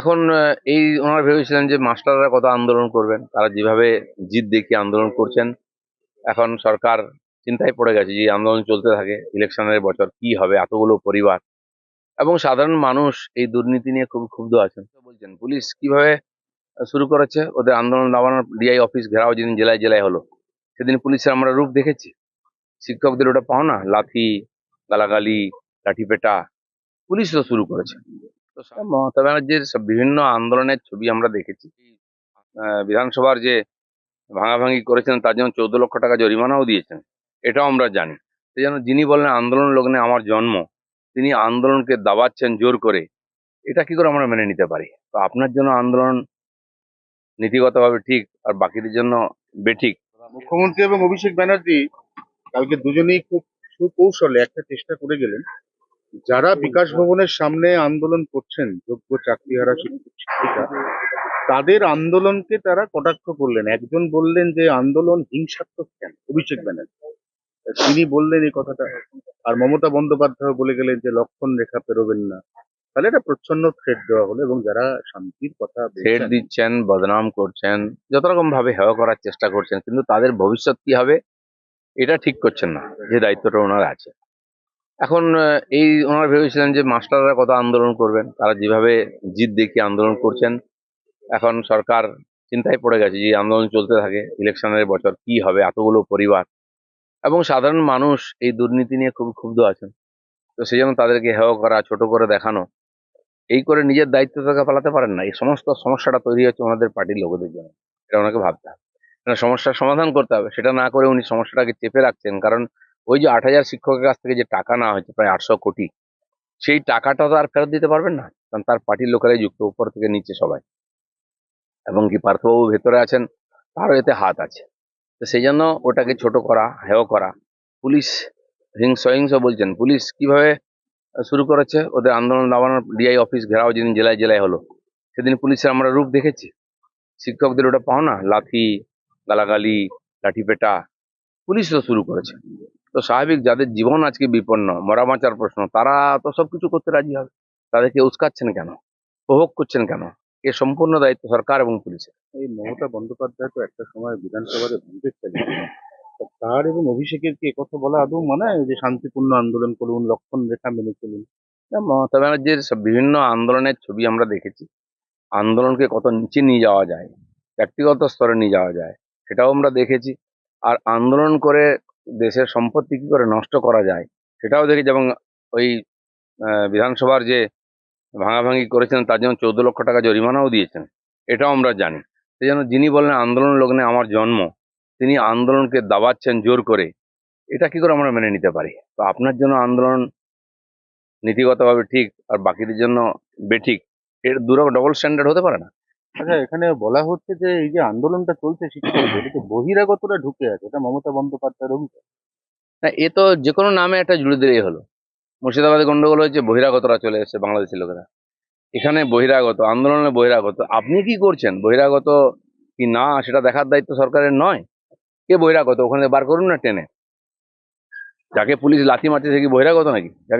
এখন এই ওনারা ভেবেছিলেন যে মাস্টাররা কত আন্দোলন করবেন। তারা যেভাবে জিত দেখিয়ে আন্দোলন করছেন, এখন সরকার চিন্তায় পড়ে গেছে যে আন্দোলন চলতে থাকে, ইলেকশনের বছর কি হবে, এতগুলো পরিবার। এবং সাধারণ মানুষ এই দুর্নীতি নিয়ে খুব ক্ষুব্ধ আছেন। বলছেন, পুলিশ কীভাবে শুরু করেছে? ওদের আন্দোলন দাবানোর ডিআই অফিস ঘেরাও যেদিন জেলায় জেলায় হলো, সেদিন পুলিশের আমরা রূপ দেখেছি। শিক্ষকদের ওটা পাও না লাথি, গালাগালি, লাঠিপেটা, পুলিশ তো শুরু করেছে। মমতা ব্যানার্জির বিভিন্ন আন্দোলনের ছবি আমরা দেখেছি। আহ, বিধানসভার যে ভাঙাভাঙি করেছেন তার জন্য চৌদ্দ লক্ষ টাকা জরিমানাও দিয়েছেন। এটাও আমরা জানি। সেই জন্য যিনি বললেন আন্দোলন লগ্নে আমার জন্ম তিনি আন্দোলনকে দাবাচ্ছেন জোর করে এটা কি করে আমরা মেনে নিতে পারি? তো আপনার জন্য আন্দোলন নীতিগতভাবে ঠিক আর বাকিদের জন্য বেঠিক। মুখ্যমন্ত্রী এবং অভিষেক ব্যানার্জি কালকে দুজনেই খুব সুকৌশলে একটা চেষ্টা করে গেলেন। যারা বিকাশ ভবনের সামনে আন্দোলন করছেন যোগ্য চাকরিহারা শিক্ষক শিক্ষিকা তাদের আন্দোলনকে তারা কটাক্ষ করলেন। একজন বললেন যে আন্দোলন হিংসাত্মক কেন? অভিষেক ব্যানার্জি। তিনি বললেন এই কথাটা। আর মমতা বন্দ্যোপাধ্যায় বলে গেলেন যে লক্ষণ রেখা পেরোবেন না। তাহলে এটা প্রচ্ছন্ন থ্রেড দেওয়া হলো এবং যারা শান্তির কথা থ্রেট দিচ্ছেন বদনাম করছেন যত রকম ভাবে হেয় করার চেষ্টা করছেন কিন্তু তাদের ভবিষ্যৎ কি হবে এটা ঠিক করছেন না। যে দায়িত্বটা ওনার আছে। এখন এই ওনারা ভেবেছিলেন যে মাস্টাররা কত আন্দোলন করবেন। তারা যেভাবে জিদ দেখিয়ে আন্দোলন করছেন, এখন সরকার চিন্তায় পড়ে গেছে যে আন্দোলন চলতে থাকে, ইলেকশনের বছর কি হবে, এতগুলো পরিবার। এবং সাধারণ মানুষ এই দুর্নীতি নিয়ে খুব ক্ষুব্ধ আছেন। তো সেই জন্য তাদেরকে হেয় করা, ছোট করে দেখানো, এই করে নিজের দায়িত্ব থেকে পালাতে পারেন না। এই সমস্ত সমস্যাটা তৈরি হচ্ছে ওনাদের পার্টির লোকেদের জন্য। এটা ওনাকে ভাবতে হবে। সমস্যার সমাধান করতে হবে, সেটা না করে উনি সমস্যাটাকে চেপে রাখছেন। কারণ ওই যে আট হাজার শিক্ষকের কাছ থেকে যে টাকা নেওয়া হয়েছে, প্রায় আটশো কোটি, সেই টাকাটা তো আর ফেরত দিতে পারবেন না, কারণ তার পার্টির লোকেরাই যুক্ত, উপর থেকে নিচে সবাই। এবং কি পার্থবাবু ভেতরে আছেন, তারও এতে হাত আছে। তো সেই জন্য ওটাকে ছোট করা, হেয় করা। পুলিশ হিংস হিংস বলছেন, পুলিশ কীভাবে শুরু করেছে? ওদের আন্দোলন দাবানোর ডিআই অফিস ঘেরাও যেদিন জেলায় জেলায় হলো, সেদিন পুলিশের আমরা রূপ দেখেছি। শিক্ষকদের ওটা পাও না লাথি, গালাগালি, লাঠিপেটা, পুলিশ তো শুরু করেছে। তো স্বাভাবিক যাদের জীবন আজকে বিপন্ন মরা বাঁচার প্রশ্ন তারা তো সবকিছু করতে রাজি হবে। তাদেরকে উস্কাচ্ছেন কেন? উপভোগ করছেন কেন? এ সম্পূর্ণ দায়িত্ব সরকার এবং পুলিশের। এই মমতা বন্দ্যোপাধ্যায় তো একটা সময় বিধানসভাতে চালিয়েছিলেন তার এবং অভিষেকের কি একথা বলা আদৌ মানে যে শান্তিপূর্ণ আন্দোলন করুন লক্ষণ রেখা মেনে চলুন? মমতা ব্যানার্জির সব বিভিন্ন আন্দোলনের ছবি আমরা দেখেছি। আন্দোলনকে কত নিচে নিয়ে যাওয়া যায় ব্যক্তিগত স্তরে নিয়ে যাওয়া যায় সেটাও আমরা দেখেছি। আর আন্দোলন করে দেশের সম্পত্তি কি করে নষ্ট করা যায়, সেটাও দেখেছি এবং ওই বিধানসভার যে ভাঙাভাঙি করেছেন তার জন্য চৌদ্দ লক্ষ টাকা জরিমানাও দিয়েছেন, এটাও আমরা জানি। সেই জন্য যিনি বললেন আন্দোলন লগ্নে আমার জন্ম, তিনি আন্দোলনকে দাবাচ্ছেন জোর করে, এটা কি করে আমরা মেনে নিতে পারি? তো আপনার জন্য আন্দোলন নীতিগতভাবে ঠিক আর বাকিদের জন্য বেঠিক, এর দূর ডবল স্ট্যান্ডার্ড হতে পারে না? আচ্ছা এখানে বলা হচ্ছে যে এই যে আন্দোলনটা চলছে শিক্ষকদের এতে বহিরাগতরা ঢুকে আছে এটা মমতা বন্দ্যোপাধ্যায়ের অভিযোগ? না এ তো যে কোনো নামে একটা জুড়ে দিলেই হলো। মুর্শিদাবাদে গন্ডগোল হয়েছে বহিরাগতরা চলে এসেছে বাংলাদেশের লোকেরা। এখানে বহিরাগত আন্দোলনে বহিরাগত আপনি কি করছেন? বহিরাগত কি না সেটা দেখার দায়িত্ব সরকারের নয়? কে বহিরাগত? ওখানে বার করুন না টেনে। যাকে পুলিশ লাথি মারছে সে কি বহিরাগত নাকি? যাকে